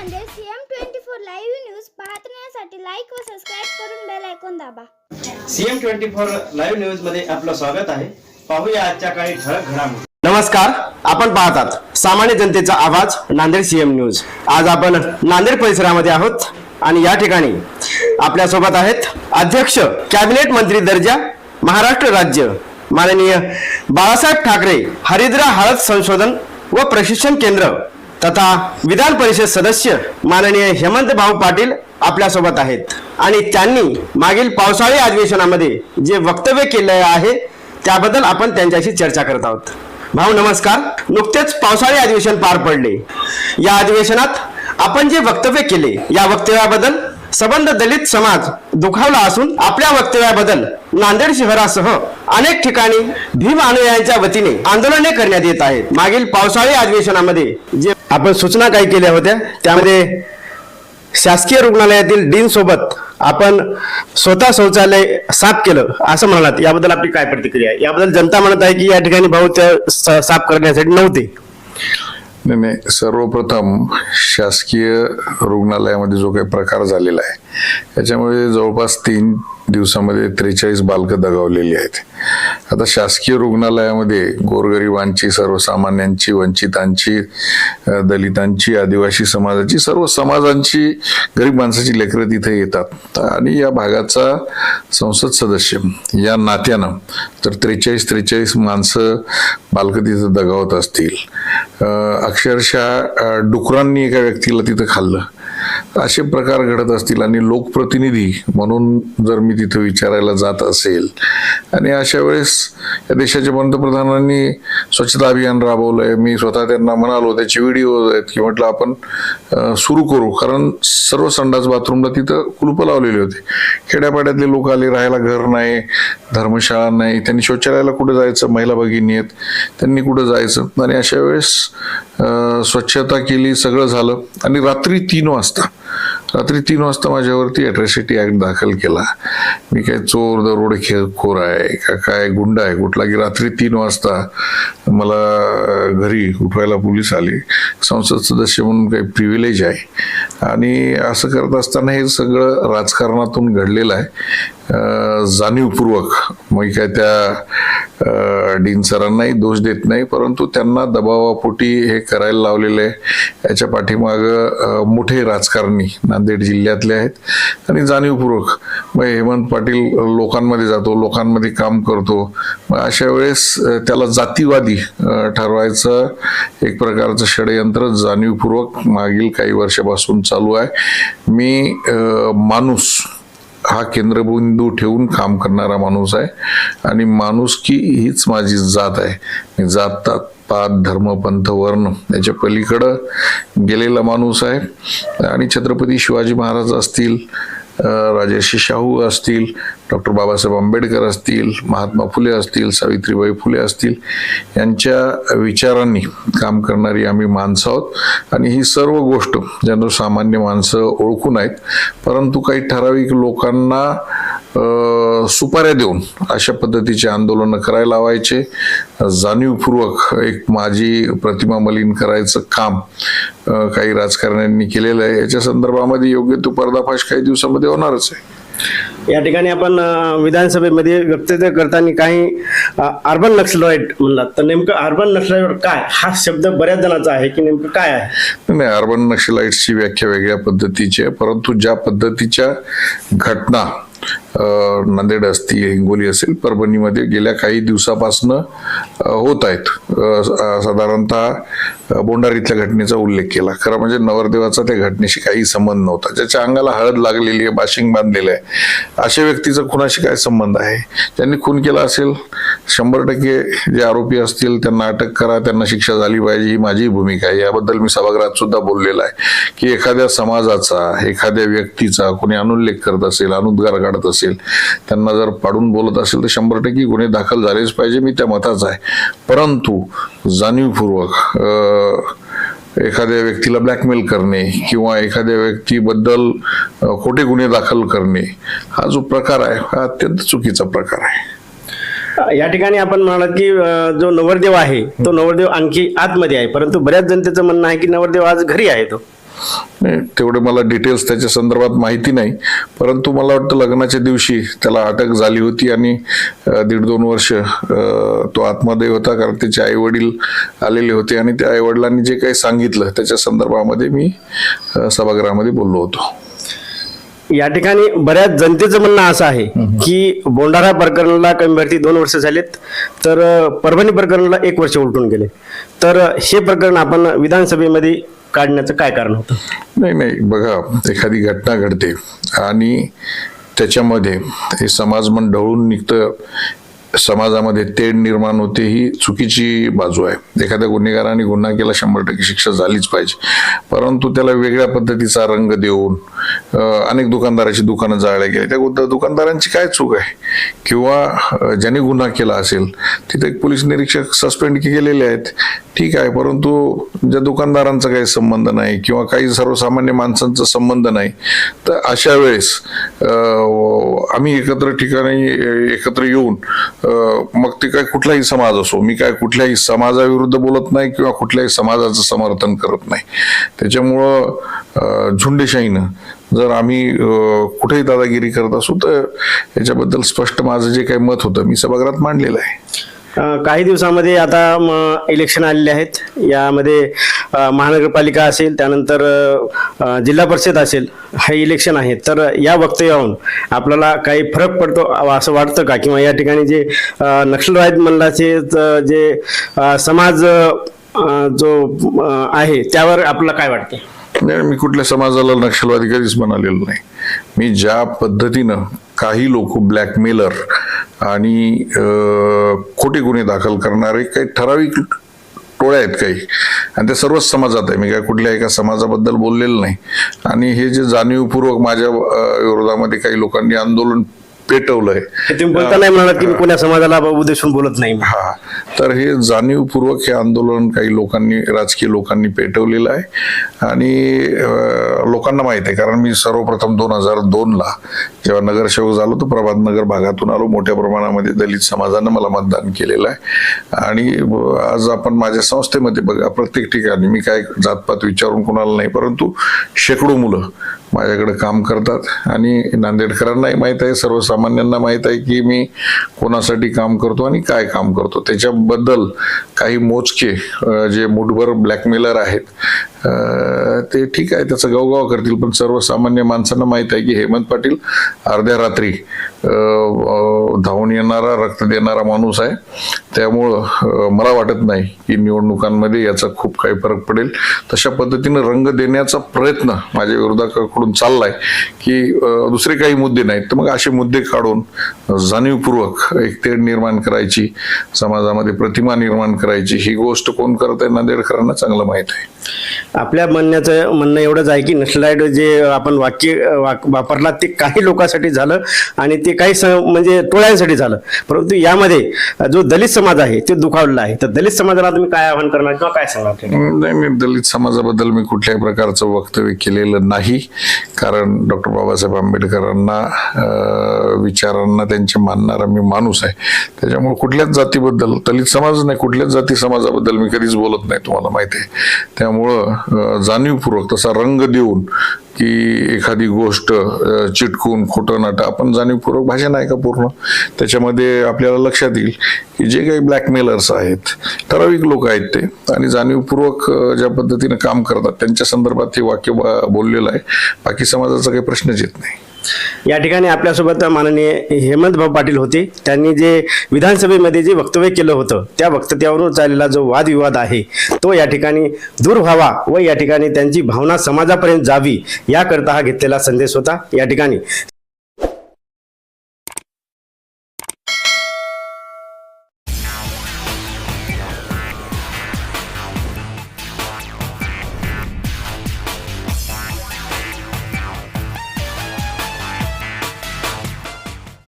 Nanded CM twenty four live news पाहण्यासाठी like व subscribe करून बेल ऐकून दाबा. सीएम ट्वेंटी फोर लाईव्ह न्यूजमध्ये आपलं स्वागत आहे. पाहूया आजच्या काही ठळक घडामोडी. नमस्कार आपण पाहतात सामान्य जनतेचा आवाज नांदेड सीएम न्यूज. आज आपण नांदेड परिसरामध्ये आहोत आणि या ठिकाणी आपल्यासोबत आहेत अध्यक्ष कॅबिनेट मंत्री दर्जा महाराष्ट्र राज्य माननीय बाळासाहेब ठाकरे हरिद्रा हळद संशोधन व प्रशिक्षण केंद्र. तथा विधान परिषद सदस्य माननीय हेमंत भाऊ पाटील आपल्यासोबत आहेत. आणि त्यांनी मागील पावसाळी अधिवेशनामध्ये जे वक्तव्य केले आहे त्याबद्दल आपण त्यांच्याशी चर्चा करत आहोत. भाऊ नमस्कार. नुकतेच पावसाळी अधिवेशन पार पडले. या अधिवेशनात आपण जे वक्तव्य केले या वक्तव्याबद्दल सबंध दलित समाज दुखावला असून आपल्या वक्तव्याबद्दल नांदेड शहरासह अनेक ठिकाणी भीम अनुयायांच्या वतीने आंदोलने करण्यात येत आहेत. मागील पावसाळी अधिवेशनामध्ये जे आपण सूचना काही केल्या होत्या त्यामध्ये शासकीय रुग्णालयातील डीन सोबत आपण स्वतः शौचालय साफ केलं असं म्हणालात. याबद्दल आपली काय प्रतिक्रिया आहे? याबद्दल जनता म्हणत आहे की या ठिकाणी भाऊ त्या साफ करण्यासाठी नव्हते. नाही नाही. सर्वप्रथम शासकीय रुग्णालयामध्ये जो काही प्रकार झालेला आहे त्याच्यामुळे जवळपास तीन दिवसामध्ये त्रेचाळीस बालकं दगावलेली आहेत. आता शासकीय रुग्णालयामध्ये गोरगरिबांची सर्वसामान्यांची वंचितांची दलितांची आदिवासी समाजाची सर्व समाजांची गरीब माणसाची लेकरं तिथे येतात. आणि या भागाचा संसद सदस्य या नात्यानं तर त्रेचाळीस त्रेचाळीस माणसं बालकं तिथं दगावत असतील. अक्षरशः डुकरांनी एका व्यक्तीला तिथं खाल्लं. असे प्रकार घडत असतील आणि लोकप्रतिनिधी म्हणून जर मी तिथं विचारायला जात असेल आणि अशा वेळेस या देशाच्या पंतप्रधानांनी स्वच्छता अभियान राबवलंय मी स्वतः त्यांना म्हणालो त्याचे व्हिडिओ आहेत की म्हटलं आपण सुरू करू. कारण सर्व संडास बाथरूमला तिथं कुलूप लावलेले होते. खेड्यापाड्यातले लोक आले राहायला घर नाही धर्मशाळा नाही त्यांनी शौचालयाला कुठं जायचं? महिला भगिनी आहेत त्यांनी कुठं जायचं? आणि अशा वेळेस स्वच्छता केली सगळं झालं आणि रात्री तीन वाजता रात्री तीन वाजता माझ्यावरती अट्रॅसिटी ऍक्ट दाखल केला. मी काय चोर दरोडे खेळखोर आहे का काय गुंड आहे? कुठला की रात्री तीन वाजता मला घरी उठवायला पोलीस आले. संसद सदस्य म्हणून काही प्रिव्हिलेज आहे. आणि असं करत असताना हे सगळं राजकारणातून घडलेलं आहे. जाणीवपूर्वक. मग काय त्या डीन सरांनाही दोष देत नाही परंतु त्यांना दबावापोटी हे करायला लावलेलं आहे. याच्या पाठीमागं मोठे राजकारणी नांदेड जिल्ह्यातले आहेत. आणि जाणीवपूर्वक मग हेमंत पाटील लोकांमध्ये जातो लोकांमध्ये काम करतो. मग अशा वेळेस त्याला जातीवादी ठरवायचं एक प्रकारचं षडयंत्र जाणीवपूर्वक मागील काही वर्षापासून चालू आहे. मी माणूस हा केंद्रबिंदू ठेवून काम करणारा माणूस आहे. आणि माणुसकी हीच माझी जात आहे. मी जात पात धर्म पंथ वर्ण याच्या पलीकडं गेलेला माणूस आहे. आणि छत्रपती शिवाजी महाराज असतील राजर्षी शाहू असतील डॉक्टर बाबासाहेब आंबेडकर असतील महात्मा फुले असतील सावित्रीबाई फुले असतील यांच्या विचारांनी काम करणारी आम्ही माणसं आहोत. आणि ही सर्व गोष्ट ज्यांना सामान्य माणसं ओळखून आहेत परंतु काही ठराविक लोकांना सुपाऱ्या देऊन अशा पद्धतीचे आंदोलनं करायला लावायचे. जाणीवपूर्वक एक माझी प्रतिमा मलिन करायचं काम काही राजकारण्यांनी केलेलं आहे. याच्या संदर्भामध्ये योग्य तो पर्दाफाश काही दिवसामध्ये होणारच आहे. या ठिकाणी आपण विधानसभेमध्ये वक्तव्य करताना काही अर्बन नक्षलवाईट म्हणलात. तर नेमकं अर्बन नक्षलवाईट काय? हा शब्द बऱ्याच जणांचा आहे की नेमकं काय आहे? नाही अर्बन नक्षलाइट्सची व्याख्या वेगळ्या पद्धतीची आहे. परंतु ज्या पद्धतीच्या घटना नांदेड असतील हिंगोली असेल परभणीमध्ये गेल्या काही दिवसापासनं होत आहेत. साधारणतः बोंडारीतल्या घटनेचा उल्लेख केला. खरं म्हणजे नवरदेवाचा त्या घटनेशी काही संबंध नव्हता. ज्याच्या अंगाला हळद लागलेली आहे बाशिंग बांधलेलं आहे. अशा व्यक्तीचा खुनाशी काय संबंध आहे? त्यांनी खून केला असेल? शंभर टक्के जे आरोपी असतील त्यांना अटक करा त्यांना शिक्षा झाली पाहिजे ही माझी भूमिका आहे. याबद्दल मी सभागृहात सुद्धा बोललेला आहे की एखाद्या समाजाचा एखाद्या व्यक्तीचा कोणी अनुल्लेख करत असेल अनुद्गार काढत असेल त्यांना जर पाडून बोलत असेल तर शंभर टक्के गुन्हे दाखल झालेच पाहिजे मी त्या मताचा आहे. परंतु जाणीवपूर्वक एखाद्या व्यक्तीला ब्लॅकमेल करणे किंवा एखाद्या व्यक्तीबद्दल खोटे गुन्हे दाखल करणे हा जो प्रकार आहे हा अत्यंत चुकीचा प्रकार आहे. या ठिकाणी आपण म्हणालात की जो नवरदेव आहे तो नवरदेव आणखी आतमध्ये आहे. परंतु बऱ्याच जनतेचं म्हणणं आहे की नवरदेव आज घरी आहे तो. तेवढे मला डिटेल्स त्याच्या संदर्भात माहिती नाही. परंतु मला वाटतं लग्नाच्या दिवशी त्याला अटक झाली होती आणि दीड दोन वर्ष तो आतमध्ये होता कारण त्याचे आई वडील आलेले होते आणि त्या आई वडिलांनी जे काही सांगितलं त्याच्या संदर्भामध्ये मी सभागृहामध्ये बोललो होतो. या ठिकाणी बऱ्याच जनतेचं म्हणणं असं आहे की बोंडारा प्रकरणाला कमी भरती दोन वर्ष झालेत. तर परभणी प्रकरणाला एक वर्ष उलटून गेले. तर हे प्रकरण आपण विधानसभेमध्ये काढण्याचं काय कारण होतं? नाही नाही. बघा एखादी घटना घडते आणि त्याच्यामध्ये हे समाजमन ढवळून निघतं समाजामध्ये तेढ निर्माण होते ही चुकीची बाजू आहे. एखाद्या गुन्हेगाराने गुन्हा केला शंभर टक्के शिक्षा झालीच पाहिजे. परंतु त्याला वेगळ्या पद्धतीचा रंग देऊन अनेक दुकानदाराची दुकानं जाळल्या गेली त्या दुकानदारांची काय चूक आहे? किंवा ज्यांनी ज्याने गुन्हा केला असेल तिथे एक पोलीस निरीक्षक सस्पेंड केलेले आहेत. ठीक आहे परंतु ज्या दुकानदारांचा काही संबंध नाही किंवा काही सर्वसामान्य माणसांचा संबंध नाही तर अशा वेळेस आम्ही एकत्र ठिकाणी एकत्र येऊन मग ते काय कुठलाही समाज असो मी काय कुठल्याही समाजाविरुद्ध बोलत नाही किंवा कुठल्याही समाजाचं समर्थन करत नाही. त्याच्यामुळं झुंडेशाहीनं जर आम्ही कुठेही दादागिरी करत असू तर याच्याबद्दल स्पष्ट माझं जे काही मत होतं मी सभागृहात मांडलेलं आहे. काही दिवसामध्ये आता इलेक्शन आलेले आहेत. यामध्ये महानगरपालिका असेल त्यानंतर जिल्हा परिषद असेल हे इलेक्शन आहे तर या वक्तव्यावरून आपल्याला काही फरक पडतो असं वाटतं का? किंवा या ठिकाणी जे नक्षलवाद मंडळाचे जे समाज जो आहे त्यावर आपल्याला काय वाटतं? नाही मी कुठल्या समाजाला नक्षलवादी कधीच म्हणालेलो नाही. मी ज्या पद्धतीनं काही लोक ब्लॅकमेलर आणि खोटे गुन्हे दाखल करणारे काही ठराविक टोळ्या आहेत काही. आणि ते सर्वच समाजात आहे. मी काय कुठल्या एका समाजाबद्दल बोललेलं नाही. आणि हे जे जाणीवपूर्वक माझ्या विरोधामध्ये काही लोकांनी आंदोलन पेटवलंय. तुम्ही बोलता नाही म्हणालात की समाजाला उद्देशून बोलत नाही. हा. तर हे जाणीवपूर्वक हे आंदोलन काही लोकांनी राजकीय लोकांनी पेटवलेलं आहे. आणि लोकांना माहीत आहे. कारण मी सर्वप्रथम दोन हजार दोन ला जेव्हा नगरसेवक झालो तर प्रभात नगर भागातून आलो. मोठ्या प्रमाणामध्ये दलित समाजानं मला मतदान केलेलं आहे. आणि आज आपण माझ्या संस्थेमध्ये बघा प्रत्येक ठिकाणी मी काय जातपात विचारून कोणाला नाही परंतु शेकडो मुलं माझ्याकडे काम करतात. आणि नांदेडकरांनाही माहीत आहे सर्वसामान्यांना माहीत आहे की मी कोणासाठी काम करतो आणि काय काम करतो. त्याच्याबद्दल काही मोजके जे मुठभर ब्लॅकमेलर आहेत ते ठीक आहे त्याचं गवगाव करतील पण सर्वसामान्य माणसांना माहीत आहे की हेमंत पाटील अर्ध्या रात्री धावून येणारा रक्त देणारा माणूस आहे. त्यामुळं मला वाटत नाही की निवडणुकांमध्ये याचा खूप काही फरक पडेल. तशा पद्धतीनं रंग देण्याचा प्रयत्न माझ्या विरोधकाकडून चाललाय की दुसरे काही मुद्दे नाहीत. तर मग असे मुद्दे काढून जाणीवपूर्वक एक तेढ निर्माण करायची समाजामध्ये प्रतिमा निर्माण करायची ही गोष्ट कोण करत आहे नांदेडकरांना चांगलं माहीत आहे. आपल्या म्हणण्याचं म्हणणं एवढंच आहे की नक्षलाईट जे आपण वाक्य वापरला ते काही लोकांसाठी झालं आणि ते काही स- म्हणजे टोळ्यांसाठी झालं. परंतु यामध्ये जो दलित समाज आहे ते दुखावलेला आहे. तर दलित समाजाला तुम्ही काय आवाहन करणार किंवा काय सांगणार नाही मी दलित समाजाबद्दल मी कुठल्याही प्रकारचं वक्तव्य केलेलं नाही. कारण डॉक्टर बाबासाहेब आंबेडकरांना विचारांना त्यांचे मानणारा मी माणूस आहे. त्याच्यामुळे कुठल्याच जातीबद्दल दलित समाज नाही कुठल्याच जाती समाजाबद्दल मी कधीच बोलत नाही तुम्हाला माहिती आहे. त्यामुळं जाणीवपूर्वक तसा रंग देऊन की एखादी गोष्ट चिटकून खोटं नाटं आपण जाणीवपूर्वक भाषा नाही का पूर्ण? त्याच्यामध्ये आपल्याला लक्षात येईल की जे काही ब्लॅकमेलर्स आहेत ठराविक लोक आहेत ते आणि जाणीवपूर्वक ज्या पद्धतीनं काम करतात त्यांच्या संदर्भात हे वाक्य बोललेलं आहे. बाकी समाजाचा काही प्रश्नच येत नाही. या ठिकाणी आपल्यासोबत माननीय हेमंत भाऊ पाटील होते. त्यांनी जे विधानसभेमध्ये जे वक्तव्य केलं होतं त्या वक्तव्यावरून चाललेला जो वादविवाद आहे तो या ठिकाणी दूर व्हावा व या ठिकाणी त्यांची भावना समाजापर्यंत जावी याकरता हा घेतलेला संदेश होता. या ठिकाणी